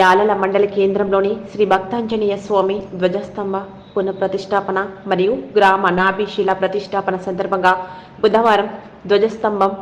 యాలల మండల కేంద్రంలోని శ్రీ భక్తాంజనేయ స్వామి ధ్వజస్తంభ పునఃప్రతిష్టాపన మరియు గ్రామ నాభిశిల ప్రతిష్టాపన సందర్భంగా బుధవారం ధ్వజస్తంభం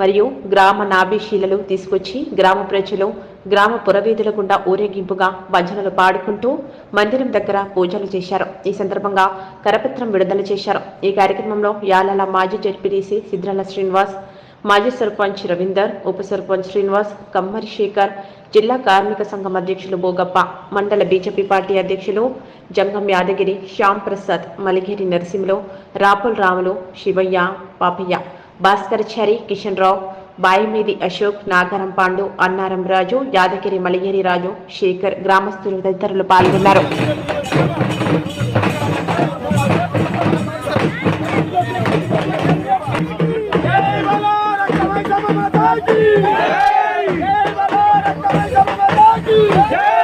మరియు గ్రామ నాభిశీలలు తీసుకొచ్చి గ్రామ ప్రజలు గ్రామ పురవీధుల గుండా ఊరేగింపుగా భజనలు పాడుకుంటూ మందిరం దగ్గర పూజలు చేశారు. ఈ సందర్భంగా కరపత్రం విడుదల చేశారు. ఈ కార్యక్రమంలో యాలల మాజీ జడ్పీటీసీ సిద్ధల శ్రీనివాస్ మాజీ సర్పంచ్ రవీందర్ ఉప సర్పంచ్ శ్రీనివాస్ కమ్మరి శేఖర్ జిల్లా కార్మిక సంఘం అధ్యక్షులు బోగప్ప మండల బీజేపీ పార్టీ అధ్యక్షులు జంగం యాదగిరి శ్యామ్ ప్రసాద్ మలిగిరి నరసింహులు రాపుల్ రాములు శివయ్య పాపయ్య భాస్కరచారి కిషన్ రావు బాయిమీది అశోక్ నాగరం పాండు అన్నారం రాజు యాదగిరి మలిగిరి రాజు శేఖర్ గ్రామస్తులు తదితరులు పాల్గొన్నారు. జై జై బలో జై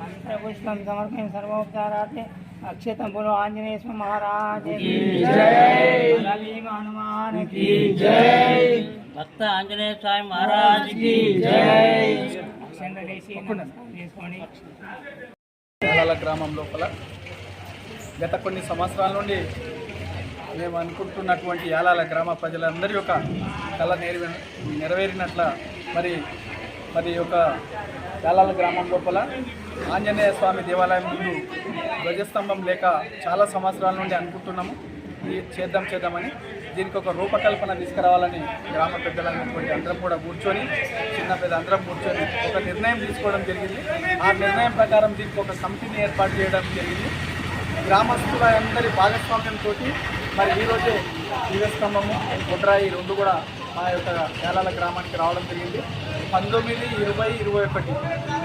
మంత్రపుష్పం సమర్పయం సర్వోపచారాతే అక్షతం పులో ఆంజనేయ స్వామి మహారాజ్ హనుమాన్కి జై. భక్త ఆంజనేయ స్వామి మహారాజ్ యాలాల గ్రామం లోపల గత కొన్ని సంవత్సరాల నుండి మేము అనుకుంటున్నటువంటి యాలాల గ్రామ ప్రజలందరి యొక్క కళ నెరవే నెరవేరినట్ల మరి మరి యొక్క యాలాల గ్రామం లోపల ఆంజనేయ స్వామి దేవాలయం ముందు ధ్వజస్తంభం లేక చాలా సంవత్సరాల నుండి అనుకుంటున్నాము. ఇది చేద్దాం చేద్దామని దీనికి ఒక రూపకల్పన తీసుకురావాలని గ్రామ పెద్దలైనటువంటి అందరం కూడా కూర్చొని చిన్న పెద్ద అందరం కూర్చొని ఒక నిర్ణయం తీసుకోవడం జరిగింది. ఆ నిర్ణయం ప్రకారం దీనికి ఒక కమిటీని ఏర్పాటు చేయడం జరిగింది. గ్రామస్తుల అందరి భాగస్వామ్యంతో మరి ఈరోజే దివ్యస్తంభము కుట్రాయి రెండు కూడా మా యొక్క కేరళ గ్రామానికి రావడం జరిగింది. పంతొమ్మిది ఇరవై ఇరవై ఒకటి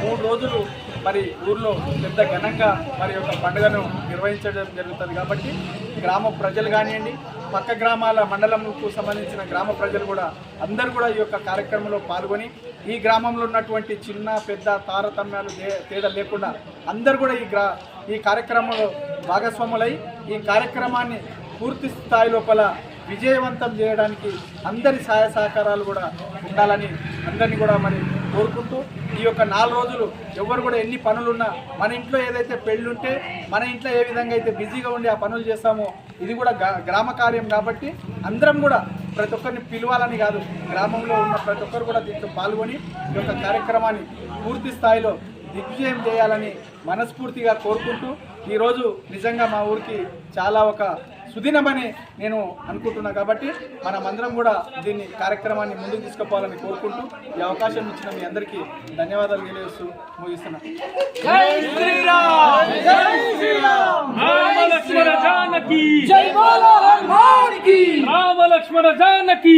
మూడు రోజులు మరి ఊర్లో పెద్ద ఘనంగా మరి యొక్క పండుగను నిర్వహించడం జరుగుతుంది కాబట్టి గ్రామ ప్రజలు కానివ్వండి పక్క గ్రామాల మండలంకు సంబంధించిన గ్రామ ప్రజలు కూడా అందరూ కూడా ఈ యొక్క కార్యక్రమంలో పాల్గొని ఈ గ్రామంలో ఉన్నటువంటి చిన్న పెద్ద తారతమ్యాలు తే- తేడా లేకుండా అందరూ కూడా ఈ గ్రా ఈ కార్యక్రమంలో భాగస్వాములై ఈ కార్యక్రమాన్ని పూర్తి స్థాయి లోపల విజయవంతం చేయడానికి అందరి సహాయ సహకారాలు కూడా ఉండాలని అందరినీ కూడా మరి కోరుకుంటూ ఈ యొక్క నాలుగు రోజులు ఎవరు కూడా ఎన్ని పనులున్నా మన ఇంట్లో ఏదైతే పెళ్ళుంటే మన ఇంట్లో ఏ విధంగా అయితే బిజీగా ఉండి ఆ పనులు చేస్తామో ఇది కూడా గ్రామ కార్యం కాబట్టి అందరం కూడా ప్రతి ఒక్కరిని పిలవాలని కాదు. గ్రామంలో ఉన్న ప్రతి ఒక్కరు కూడా దీంట్లో పాల్గొని ఈ యొక్క కార్యక్రమాన్ని పూర్తి స్థాయిలో దిగ్విజయం చేయాలని మనస్ఫూర్తిగా కోరుకుంటూ ఈరోజు నిజంగా మా ఊరికి చాలా ఒక సుదినమని నేను అనుకుంటున్నా కాబట్టి మనమందరం కూడా దీన్ని కార్యక్రమాన్ని ముందుకు తీసుకుపోవాలని కోరుకుంటూ ఈ అవకాశం ఇచ్చిన మీ అందరికీ ధన్యవాదాలు తెలియజేస్తూ ముగిస్తున్నా. రామ లక్ష్మణ జానకి!